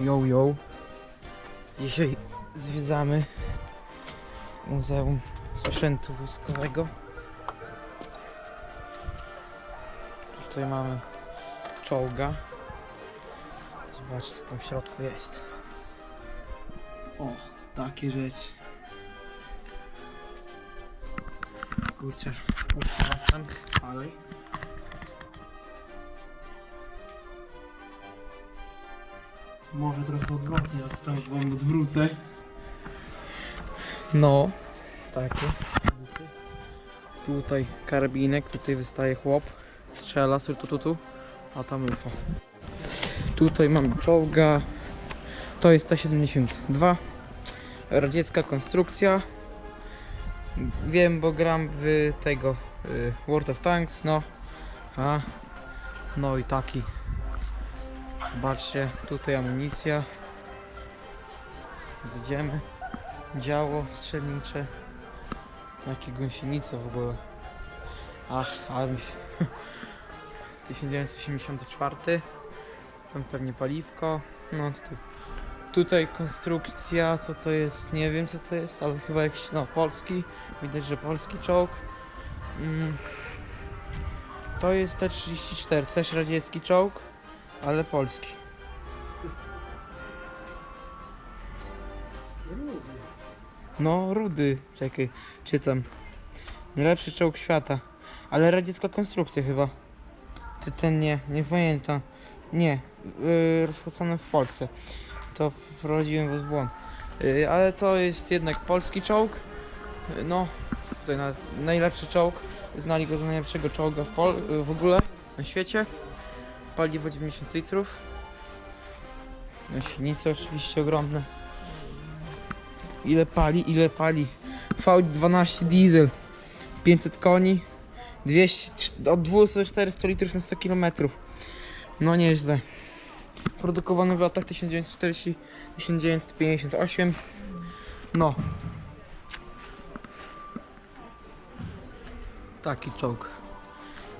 Yo, yo. Dzisiaj zwiedzamy Muzeum Sprzętu Wojskowego. Tutaj mamy czołga. Zobaczcie co tam w środku jest. O, takie rzeczy. Kurczę, puszczę was tam dalej. Może trochę odwrotnie, a tam wam odwrócę. No, takie. Tutaj karabinek, tutaj wystaje chłop, strzela surtututu, a tam UFO. Tutaj mamy czołga, to jest T-72, radziecka konstrukcja. Wiem, bo gram w tego y, World of Tanks, no. A, no i taki Zobaczcie, tutaj amunicja. Widzimy. Działo strzelnicze. Jakie gąsienice w ogóle. Ach, ale mi się... 1984. Tam pewnie paliwko. No tutaj. Tutaj konstrukcja, co to jest? Nie wiem co to jest, ale chyba jakiś, no polski. Widać, że polski czołg. Mm. To jest T-34, też radziecki czołg ale polski. No, rudy, czekaj, czytam. Najlepszy czołg świata, ale radziecka konstrukcja chyba. Czy ten nie, nie pamiętam. Nie, yy, w Polsce. To wprowadziłem was w błąd. Yy, ale to jest jednak polski czołg. Yy, no, tutaj na, najlepszy czołg. Znali go za najlepszego czołga w, Pol- yy, w ogóle na świecie paliwo 90 litrów. Silnice oczywiście ogromne. Ile pali, ile pali. V12 diesel. 500 koni. 200, od 200 do 400 litrów na 100 km. No nieźle. Produkowany w latach 1940-1958. No. Taki czołg.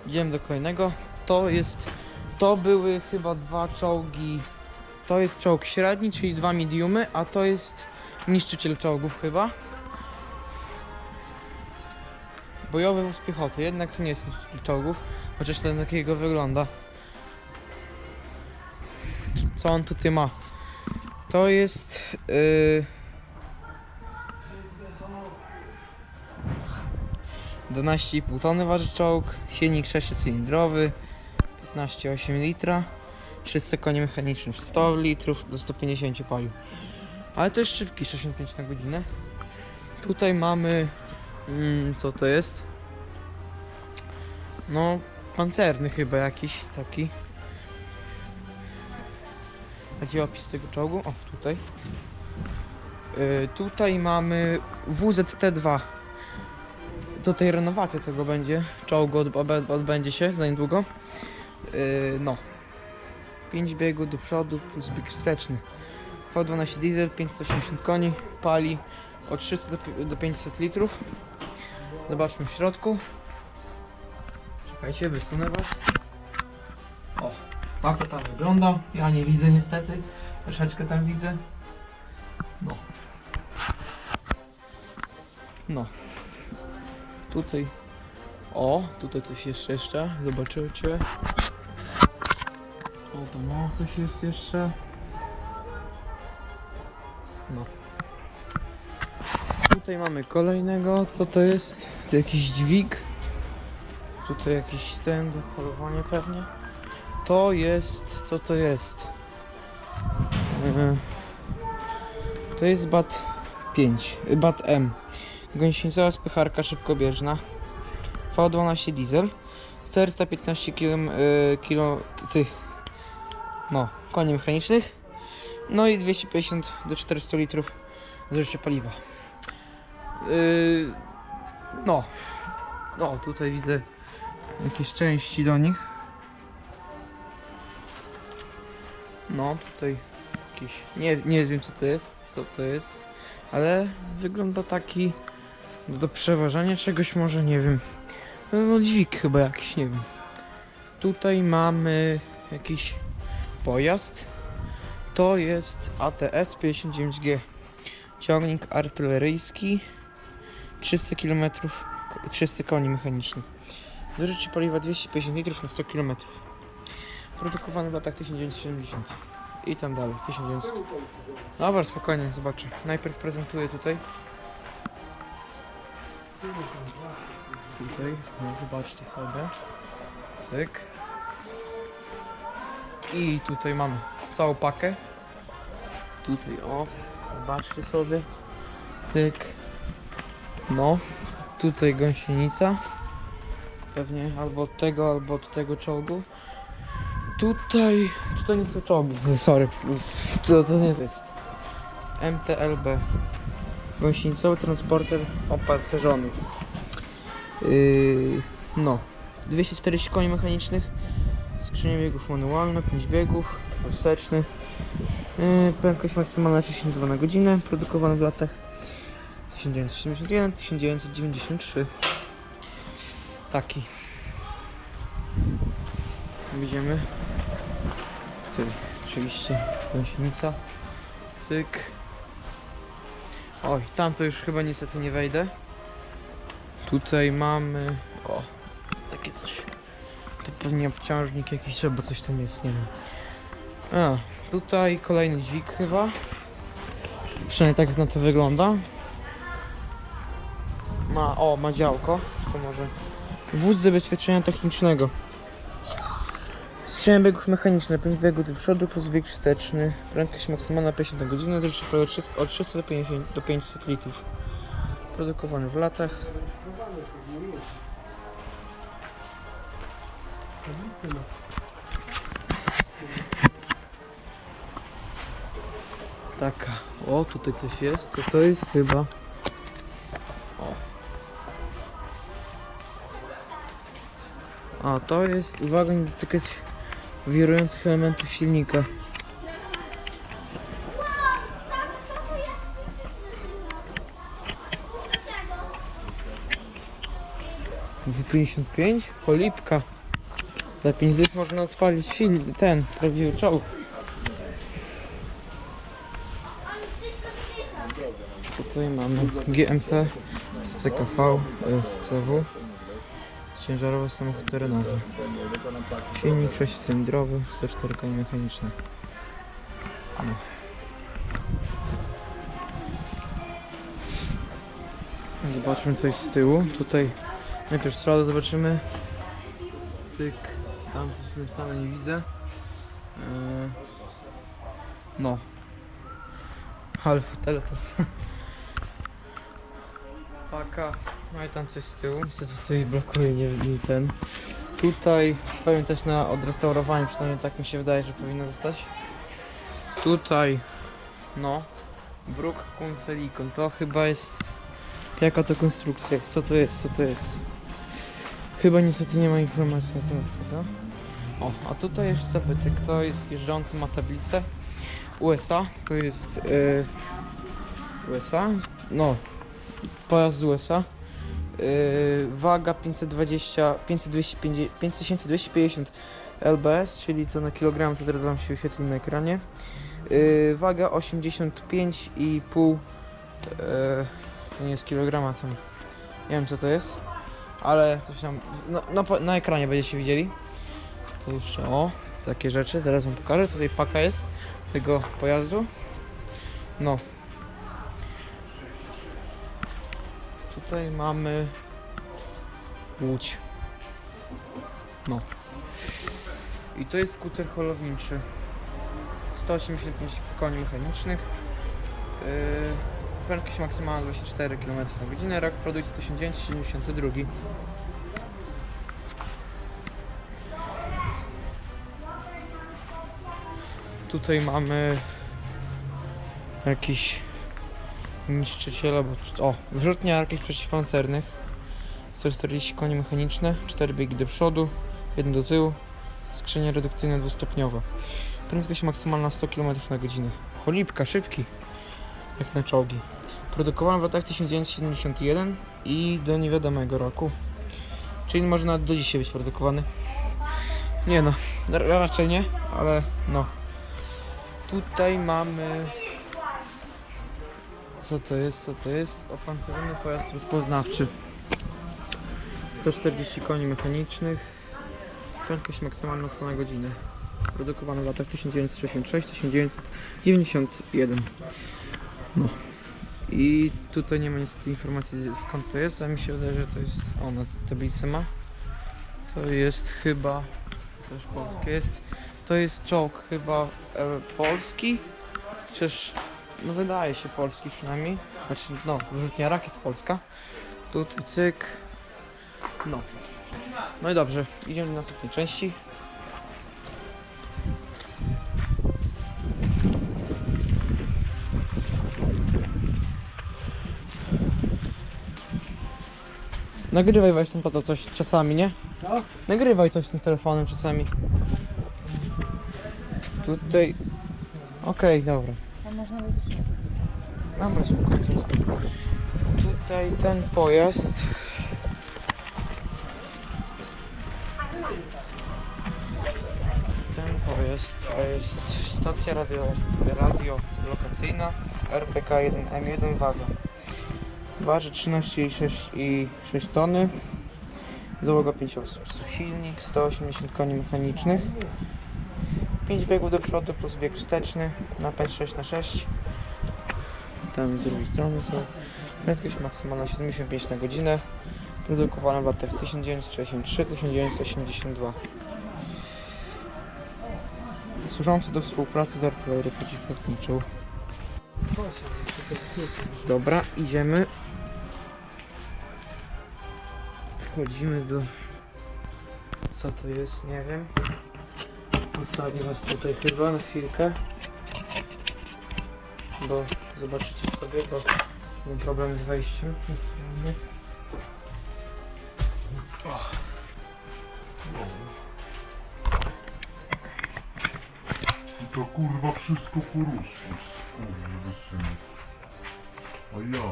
Idziemy do kolejnego. To jest to były chyba dwa czołgi. To jest czołg średni, czyli dwa mediumy, a to jest niszczyciel czołgów chyba. Bojowy wóz piechoty, jednak to nie jest niszczyciel czołgów, chociaż ten takiego wygląda. Co on tutaj ma? To jest... Yy... 12,5 tony waży czołg, silnik 6-cylindrowy, 15,8 litra, 300 koni mechanicznych, 100 litrów do 150 paliw. Ale to jest szybki, 65 na godzinę. Tutaj mamy, mm, co to jest? No, pancerny chyba jakiś taki. A gdzie opis tego czołgu? O, tutaj. Yy, tutaj mamy WZT-2. Tutaj renowacja tego będzie. Czołgu od, od, odbędzie się za niedługo. Yy, no. 5 biegów do przodu plus bieg wsteczny. V12 diesel, 580 koni, pali od 300 do, pi- do 500 litrów. Zobaczmy w środku. Czekajcie, wysunę was. O, tak to tam wygląda. Ja nie widzę niestety. Troszeczkę tam widzę. No. No. Tutaj. O, tutaj coś jeszcze. Zobaczycie. O, tam o, coś jest jeszcze. No. Tutaj mamy kolejnego, co to jest? To jakiś dźwig. Tutaj jakiś ten do holowania pewnie. To jest, co to jest? E, To jest BAT 5, y, BAT M. Gąsienica spycharka szybkobieżna. V12 diesel. 415 km, y, kilo, no, koni mechanicznych. No i 250 do 400 litrów zużycia paliwa. Yy, no, no, tutaj widzę jakieś części do nich. No, tutaj jakiś, nie, nie wiem co to jest, co to jest, ale wygląda taki do przeważania czegoś może, nie wiem. No dźwig chyba jakiś, nie wiem. Tutaj mamy jakiś pojazd. To jest ATS 59G. Ciągnik artyleryjski 300 km, 300 koni mechanicznych. Zużycie paliwa 250 litrów na 100 km. Produkowany w latach 1970 i tam dalej, 1900. Dobra, spokojnie, zobaczę. Najpierw prezentuję tutaj. Tutaj, no zobaczcie sobie. Cyk. I tutaj mamy całą pakę. Tutaj, o, zobaczcie sobie. Cyk. No, tutaj gąsienica. Pewnie albo od tego, albo od tego czołgu. Tutaj, tutaj nie są czołgi, sorry, to, to nie to jest. MTLB. Gąsienicowy transporter opancerzony. Yy, no, 240 koni mechanicznych, skrzynia biegów manualna, 5 biegów, wsteczny. Yy, prędkość maksymalna 62 na godzinę, produkowany w latach 1971-1993. Taki. Widzimy. Tutaj oczywiście gąsienica. Cyk. Oj, tam to już chyba niestety nie wejdę. Tutaj mamy. O, takie coś. To pewnie obciążnik jakiś, albo coś tam jest, nie wiem. A, tutaj kolejny dźwig chyba. Przynajmniej tak na to wygląda. Ma, o, ma działko. To może. Wóz zabezpieczenia technicznego. Skrzynia biegów mechaniczne, 5 biegów do przodu plus bieg wsteczny. Prędkość maksymalna 50 na godzinę, zresztą od 300 od 300 do 50 do 500 litrów. Produkowany w latach. Taka. O, tutaj coś jest. To to jest chyba. O. A to jest, uwaga, nie dotykać wirujących elementów silnika. W55? Polipka. Za 5 dych można odpalić silnik, ten, prawdziwy czołg. Tutaj mamy GMC, CCKV, y, CW. Ciężarowy samochód terenowy. Silnik 6-cylindrowy, 104 konie mechaniczne. No. Zobaczmy coś z tyłu. Tutaj najpierw przodu zobaczymy. Cyk. Tam coś napisane, nie widzę. Yy. No. Ale fotel to... Paka. No i tam coś z tyłu. Niestety tutaj blokuje nie, nie ten. Tutaj powiem też na odrestaurowanie, przynajmniej tak mi się wydaje, że powinno zostać. Tutaj, no, Brook Silicon. To chyba jest. Jaka to konstrukcja jest? Co to jest? Co to jest? Chyba niestety nie ma informacji na temat tego. O, a tutaj jest zapytyk. To jest jeżdżący, ma tablicę. USA. To jest. Yy, USA? No, pojazd z USA. Yy, waga 520, 5250, 5250 lbs, czyli to na kilogram, to zaraz wam się wyświetli na ekranie. Yy, waga 85,5 yy, to nie jest kilograma tam. Nie wiem co to jest, ale coś tam no, no, po- na ekranie będziecie widzieli. To jeszcze o, takie rzeczy, zaraz wam pokażę. Tutaj paka jest tego pojazdu. No, Tutaj mamy łódź. No. I to jest skuter holowniczy. 185 koni mechanicznych. Yy, prędkość maksymalna 24 km na godzinę. Rok produkcji 1972. Tutaj mamy jakiś niszczyciela, bo... O, wrzutnia jakichś przeciwpancernych. 140 koni mechaniczne, 4 biegi do przodu, 1 do tyłu, skrzynia redukcyjna dwustopniowa. Prędkość maksymalna 100 km na godzinę. Cholipka, szybki, jak na czołgi. Produkowany w latach 1971 i do niewiadomego roku. Czyli może nawet do dzisiaj być produkowany. Nie no, ra- raczej nie, ale no. Tutaj mamy... Co to jest, co to jest? Opancerzony pojazd rozpoznawczy. 140 koni mechanicznych. Prędkość maksymalna 100 na godzinę. Produkowany w latach 1966-1991. No. I tutaj nie ma niestety informacji skąd to jest, a mi się wydaje, że to jest... O, na tablicy ma. To jest chyba... Też polskie jest. To jest czołg chyba e, polski. Chociaż no wydaje się polski przynajmniej. Znaczy no, wyrzutnia rakiet polska. Tutaj cyk. No. No i dobrze, idziemy do następnej części. Nagrywaj weź ten to coś czasami, nie? Co? Nagrywaj coś z tym telefonem czasami. Tutaj. Okej, dobra. Można. Dobra, spokojnie. Tutaj ten pojazd. Ten pojazd to jest stacja radio, radiolokacyjna RPK-1M1 Waza. Waży 13,6 i 6 tony. Załoga 5 osób. Silnik 180 koni mechanicznych. 5 biegów do przodu plus bieg wsteczny. Napęd 6 na 6 tam z drugiej strony są prędkość maksymalna 75 na godzinę. Produkowana w latach 1963-1982 służący do współpracy z artylerią przeciwlotniczą. Dobra, idziemy. Wchodzimy do co to jest, nie wiem Postawię was tutaj chyba na chwilkę bo zobaczycie sobie, bo mam problem z wejściem. O. To kurwa wszystko po rusku, skurwysynu. A ja...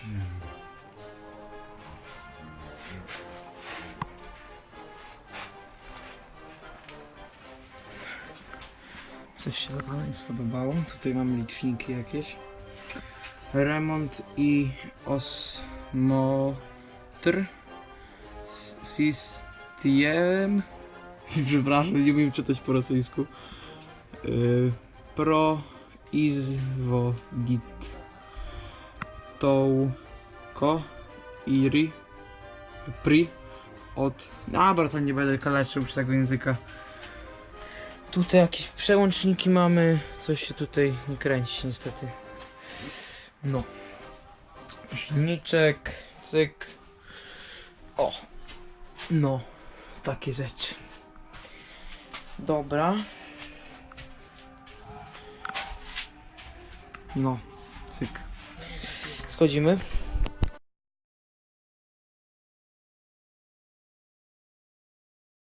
Pier- Coś się nie spodobało. Tutaj mamy liczniki jakieś. Remont i osmotr system. Przepraszam, nie umiem czytać po rosyjsku. Yy, pro izwogit tołko iri pri od... Dobra, to nie będę kaleczył już tego języka. Tutaj jakieś przełączniki mamy. Coś się tutaj nie kręci niestety. No. Silniczek, cyk. O. No. Takie rzeczy. Dobra. No. Cyk. Schodzimy.